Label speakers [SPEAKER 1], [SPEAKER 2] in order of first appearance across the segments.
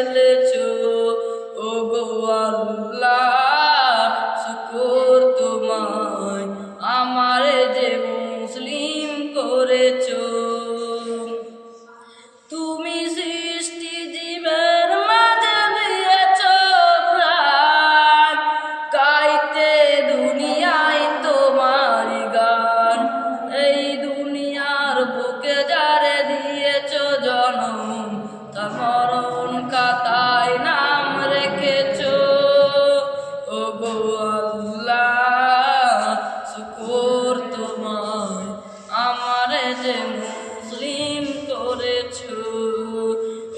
[SPEAKER 1] ফেলেছো ও গো আল্লাহ শুকুর তোমায়। আমারে যে মুসলিম করেছ আল্লাহ, শুকুর তোমায়। আমারে যে মুসলিম করেছ,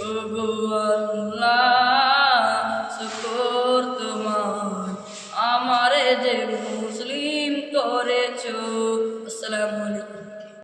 [SPEAKER 1] ওগো আল্লাহ, শুকুর তোমায়। আমারে যে মুসলিম করেছ, আসসালামু আলাইকুম।